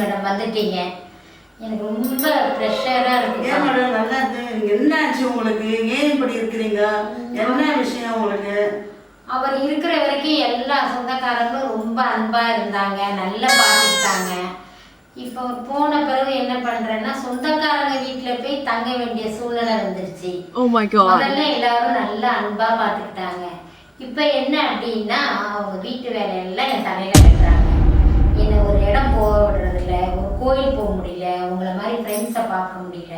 வந்துட்டீங்க. எனக்கு ரொம்ப ப்ரெஷராக ஏன் இருக்குப்பா மேடம் நல்லா இருக்கு என்ன ஆச்சு உங்களுக்கு? ஏன் இப்படி இருக்கிறீங்க? என்ன விஷயம் உங்களுக்கு? அவர் இருக்கிற வரைக்கும் எல்லா சொந்தக்காரங்களும் ரொம்ப அன்பா இருந்தாங்க நல்லா பார்த்துக்கிட்டாங்க இப்போ போன பிறகு என்ன பண்றேன்னா சொந்தக்காரங்க வீட்டுல போய் தங்க வேண்டிய சூழ்நிலை வந்துருச்சு. Oh. முதல்ல எல்லாரும் நல்லா அன்பா பார்த்துக்கிட்டாங்க இப்போ என்ன அப்படின்னா அவங்க வீட்டு வேலையெல்லாம் என் தலையில கட்டுறாங்க. ஒரு இடம் போக விடுறதில்ல ஒரு கோயில் போக முடியல உங்களை மாதிரி ஃப்ரெண்ட்ஸை பார்க்க முடியல.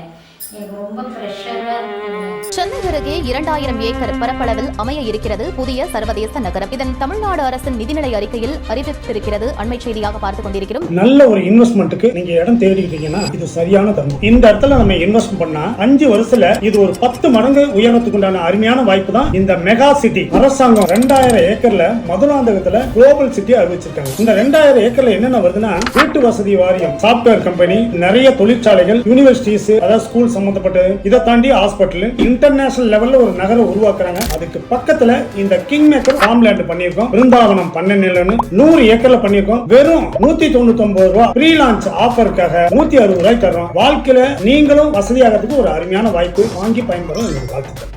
எனக்கு ரொம்ப ப்ரெஷராக இருக்குங்க சென்னை அருகே இரண்டாயிரம் ஏக்கர் பரப்பளவில் அமைய இருக்கிறது புதிய சர்வதேச நகரம். இதன் தமிழ்நாடு அரசின் நிதிநிலை அறிக்கையில் அறிவித்திருக்கிறது அண்மை செய்தியாக பார்த்துக் கொண்டிருக்கிறோம். நல்ல ஒரு இன்வெஸ்ட்மெண்ட்டுக்கு நீங்க இடம் தேடிக்கிட்டீங்கன்னா இது சரியான தருணம். இந்த இடத்துல நம்ம இன்வெஸ்ட் பண்ணா அஞ்சு வருஷத்துல இது ஒரு பத்து மடங்கு உயரத்துக்கு உண்டான அருமையான வாய்ப்பு தான் இந்த மெகா சிட்டி அரசாங்கம் ரெண்டாயிரம் ஏக்கர்ல மதுராந்தகத்துல குளோபல் சிட்டி அறிவிச்சிருக்காங்க. இந்த ரெண்டாயிரம் ஏக்கர்ல என்னென்ன வருதுன்னா வீட்டு வசதி வாரியம் சாப்ட்வேர் கம்பெனி நிறைய தொழிற்சாலைகள் யூனிவர்சிட்டிஸ் அதாவது ஸ்கூல் சம்பந்தப்பட்டது. இதை தாண்டி ஹாஸ்பிட்டல் இன்டர்நேஷனல் லெவல்ல ஒரு நகரை உருவாக்குறாங்க. அதுக்கு பக்கத்துல இந்த கிங் மேக்கர் ஃபார்ம்லேண்ட் பண்ணியிருக்கோம். பிருந்தாவனம் பண்ணைன்னு நூறு ஏக்கர்ல பண்ணியிருக்கோம். வெறும் நூத்தி தொண்ணூத்தி ஒன்பது ரூபா ப்ரீ லான்ச் ஆஃபருக்காக நூத்தி அறுபது ரூபாய் தர்றோம். வாழ்க்கையில நீங்களும் வசதியாகிறதுக்கு ஒரு அருமையான வாய்ப்பு வாங்கி பயன்படும் உங்களுக்கு வாழ்த்துக்கள்.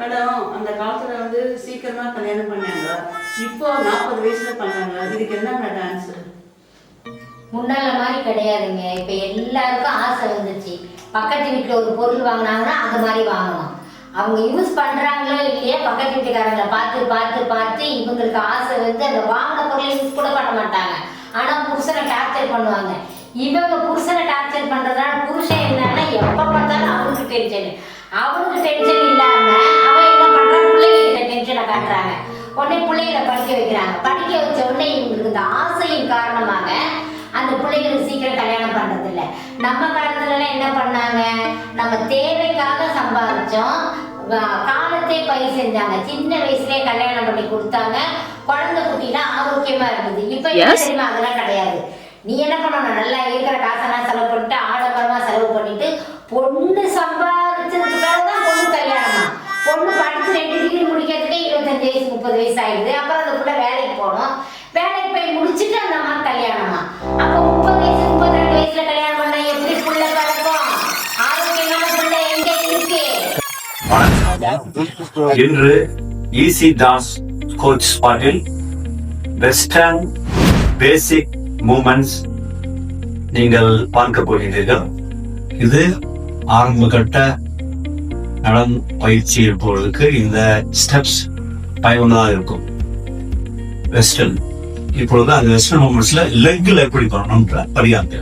மேடம் அந்த காலத்துல வந்து சீக்கிரமா கல்யாணம் பண்ணாங்க. இப்போ நாற்பது வயசுல பண்ணாங்க இதுக்கு என்ன மேடம் ஆன்சர் முன்னால மாதிரி கிடையாதுங்க. இப்ப எல்லாருக்கும் ஆசை வந்துச்சு பக்கத்து வீட்டுல ஒரு பொருள் வாங்கினாங்கன்னா அந்த மாதிரி வாங்கணும். அவங்க யூஸ் பண்றாங்களோ இல்லையா பக்கத்து வீட்டுக்காரங்களை பார்த்து பார்த்து பார்த்து இவங்களுக்கு ஆசை வந்து அந்த வாங்கின பொருளை யூஸ் கூட பண்ண மாட்டாங்க. ஆனா புருஷனை டார்ச்சர் பண்ணுவாங்க. இவங்க புருஷனை டார்ச்சர் பண்றதுனால புருஷன் என்னன்னா எப்ப பார்த்தாலும் அவனுக்கு டென்ஷன் அவனுக்கு டென்ஷன் இல்லாம அவன் என்ன பண்றான்? பிள்ளைங்க டென்ஷனை காட்டுறாங்க. உடனே பிள்ளைகளை படிக்க வைக்கிறாங்க. படிக்க வச்ச உடனே இவங்களுக்கு இந்த ஆசையின் காரணமாக அந்த பிள்ளைங்களுக்கு சீக்கிரம் கல்யாணம் பண்றது இல்ல நம்ம காலத்துல எல்லாம் என்ன பண்ணாங்க? நம்ம தேவைக்காக சம்பாதிச்சோம். காலத்தே பயிர் செஞ்சாங்க. சின்ன வயசுலயே கல்யாணம் பண்ணி கொடுத்தாங்க. குழந்தை குட்டிலாம் ஆரோக்கியமா இருந்தது. இப்ப. தெரியுமா? அதெல்லாம் கிடையாது. நீ என்ன பண்ணணும்? நல்லா இருக்கிற காசெல்லாம் செலவு பண்ணிட்டு ஆடம்பரமா செலவு பண்ணிட்டு பொண்ணு சம்பாதிச்சதுக்கு பிறகுதான் பொண்ணு கல்யாணமா? பொண்ணு படிச்சு ரெண்டு டிகிரி முடிக்கிறதுக்கே இருபத்தஞ்சு வயசு முப்பது வயசு ஆயிடுது. அப்புறம் அந்த புள்ள வேலைக்கு போகணும் கல்யாணம் பண்ணா எப்படி புள்ள பழக்கம்? ஆரோக்கியமான புள்ள எங்க இருக்கு? இன்று ஈசி தாஸ் கோச் ஸ்பாட்டில் வெஸ்டர்ன் பேசிக் மூமெண்ட்ஸ் நீங்கள் பார்க்க போகிறீர்கள் இது ஆரம்ப கட்ட நடம் பயிற்சி இருப்பவர்களுக்கு இந்த ஸ்டெப்ஸ் பயனுள்ளதாக இருக்கும். வெஸ்டர்ன் இப்பொழுது அந்த வெஸ்டர்ன் மூமெண்ட்ஸ்ல லெக்ல எப்படி பண்ணணும்ன்ற படியாங்க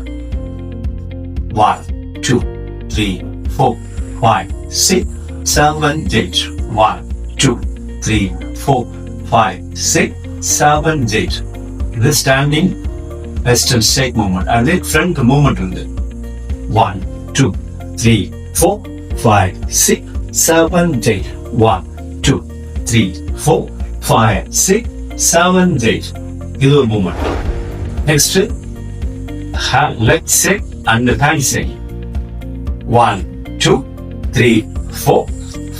one two three four five six seven, eight. One, two, three, four, five, six, seven, eight. இது ஸ்டாண்டிங் வெஸ்டர்ன் ஸ்டேக் மூமெண்ட் அது ஃப்ரண்ட் மூமெண்ட் இருந்து one two three four five six seven eight one two three four five six seven eight இது ஒரு moment next leg check and hand check One, two, three, four,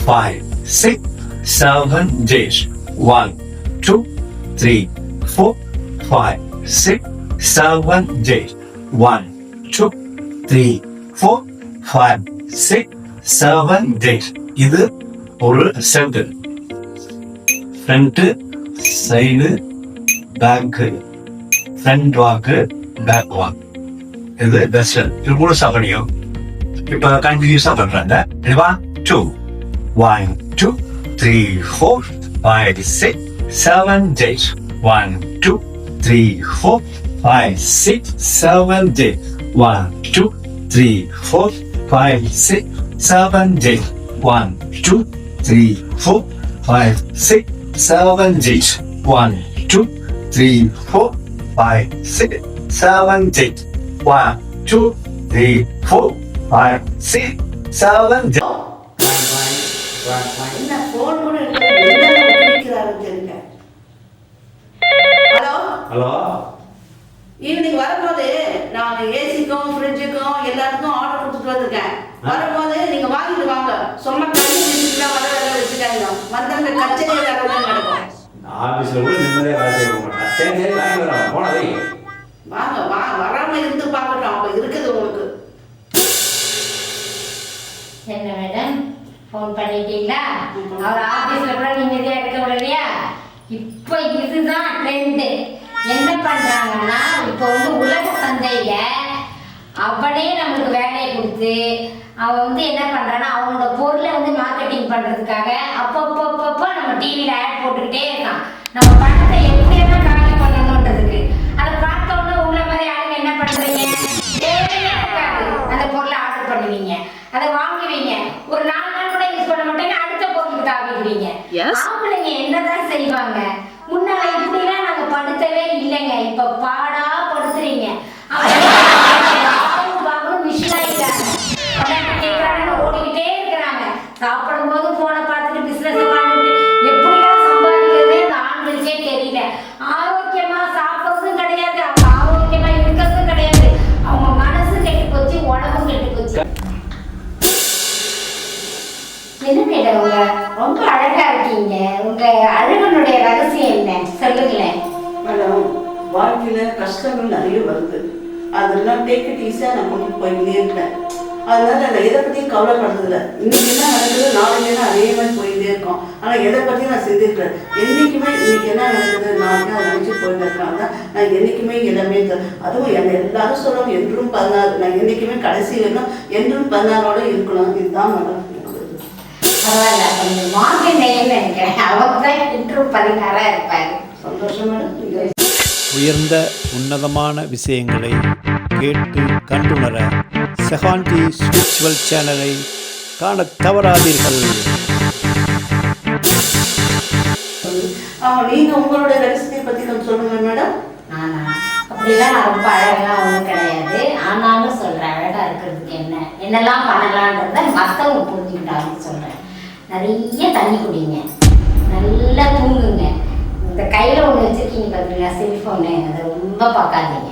five, six, seven, days. One, two, three, four, five, six, seven, days. One, two, three, four, five, six, seven, eight. இது ஒரு centre front side back front walk back walk இது western இது முழுசா பண்ணியும் இப்ப கண்டினியூஸா பண்றாங்க ரெடிவா two one two three four five six seven eight one two three four five six seven eight one two three four five six seven eight one two three four five six seven eight one two three four five six seven, eight. One, two, three, four, five, six, seven, eight. என்ன phone கூட இருக்கிறாரு தெரியல hello evening வரும்போது நான் ஏசிக்கும் ஃப்ரிட்ஜுக்கும் எல்லாத்துக்கும் order கொடுத்துட்டு வந்திருக்கேன். வரும்போது நீங்க வாங்கிட்டு வாங்க. குடிச்சுட்டுலாம் வர வேலை வச்சுக்காங்க வந்தவங்க கச்சேரி வேலை தான் நடக்கும். ஆபீஸ்ல கூட நிம்மதியா வேலை செய்ய மாட்டேன் சரி சரி வாங்கி வரோம் போனதை. வாங்க வா வராம ஃபோன் அவர் ஆபீஸ்ல கூட நிம்மதியா இருக்க விடலையா? இப்போ இதுதான் ட்ரெண்டு என்ன பண்றாங்கன்னா இப்போ வந்து உலக சந்தையில அவனே நம்மளுக்கு வேலையை கொடுத்து அவன் வந்து என்ன பண்றான்னா அவனோட பொருளை வந்து மார்க்கெட்டிங் பண்றதுக்காக அப்பப்போ அப்பப்போ நம்ம டிவியில ஆட் போட்டுக்கிட்டே இருக்கான். நம்ம பணத்தை எப்படியெல்லாம் காலி பண்ணணுன்றதுக்கு அதை பார்த்த உடனே உங்களை மாதிரி ஆளுங்க என்ன பண்றீங்க? தேவையா இருக்காது. அந்த பொருளை ஆர்டர் பண்ணுவீங்க. அதை வாங்குவீங்க. ஒரு நாலு கூட யூஸ் பண்ண மாட்டேங்க அடுத்த பொருளுக்கு தாவிடுவீங்க ஆம்பளைங்க என்னதான் செய்வாங்க? முன்னால இப்படிலாம் நாங்க படுத்தவே இல்லைங்க. இப்ப பாடா படுத்துறீங்க. மிஷின் ஆயிட்டாங்க ஓடிக்கிட்டே இருக்கிறாங்க. சாப்பிடும் என்ன மேடம் உங்க ரொம்ப அழகா இருக்கீங்க. உங்க அழகனுடைய ரகசியம் என்ன? சொல்லுங்களேன். மேடம் வாழ்க்கையில கஷ்டங்கள் நிறைய வருது. அதெல்லாம் டேக் இட் ஈஸியாக நான் கொண்டு போயிட்டே இருக்கேன் அதனால நான் எதை பற்றியும் கவலைப்படுறதில்ல. இன்னைக்கு என்ன நடக்குது நாளைக்கு என்ன அதே மாதிரி போயிட்டே இருக்கோம். ஆனால் எதை பற்றி நான் சிந்திக்கிறேன் என்றைக்குமே இன்னைக்கு என்ன நடக்குது நாளைக்கு அதை நினச்சி போயிட்டு இருக்காங்க நான் என்றைக்குமே எல்லாமே அதுவும் என்னை எல்லாரும் சொல்லுவாங்க என்றும் பதினாறு நான் என்றைக்குமே கடைசி வேணும் என்றும் பதினாறோட இருக்கணும் இதுதான் மேடம். பரவாயில்ல கொஞ்சம் நேயம்னு நினைக்கிறேன். அவங்க தான் பதினாறா இருப்பாரு. சந்தோஷம் மேடம் நீங்கள் உயர்ந்த உன்னதமான விஷயங்களை கேட்டு கண்டுணர செஹாண்டி ஸ்பிரிச்சுவல் சேனலை காண தவறாதீர்கள். ஆ நீங்கள் உங்களுடைய ரகசியத்தை பற்றி கொஞ்சம் சொல்லுங்கள் மேடம் அப்படிலாம் நான் ரொம்ப அழகெல்லாம் ஒன்றும் கிடையாது. ஆனாலும் சொல்றேன் அழகா இருக்கிறதுக்கு என்ன? என்னெல்லாம் பண்ணலான்றத மற்றவங்க புரிஞ்சுக்கிட்டாங்கன்னு சொல்றேன். நிறைய தண்ணி குடிங்க. நல்லா தூங்குங்க. இந்த கையில ஒண்ணு வச்சிருக்கீங்க பாத்தீங்களா செல்போனு அதை ரொம்ப பார்க்காதீங்க.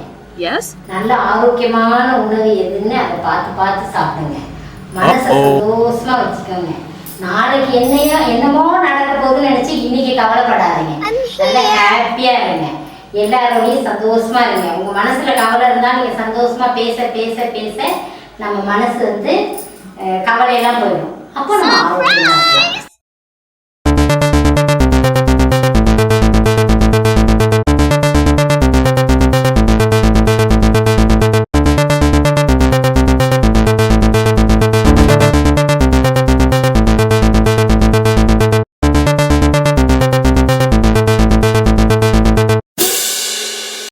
நல்ல ஆரோக்கியமான உணவு எதுன்னு அதை பார்த்து பார்த்து சாப்பிடுங்க. மனசை சந்தோஷமா வச்சுக்கோங்க. நாளைக்கு என்னையோ என்னமோ நடக்க போகுதுன்னு நினைச்சு இன்னைக்கு கவலைப்படாதீங்க. நல்லா ஹாப்பியா இருங்க. எல்லாரோடையும் சந்தோஷமா இருங்க. உங்க மனசுல கவலை இருந்தா நீங்க சந்தோஷமா பேச பேச பேச நம்ம மனசு வந்து கவலையெல்லாம் போயிடும். அப்போ நம்ம ஆரோக்கியமா இருக்கலாம்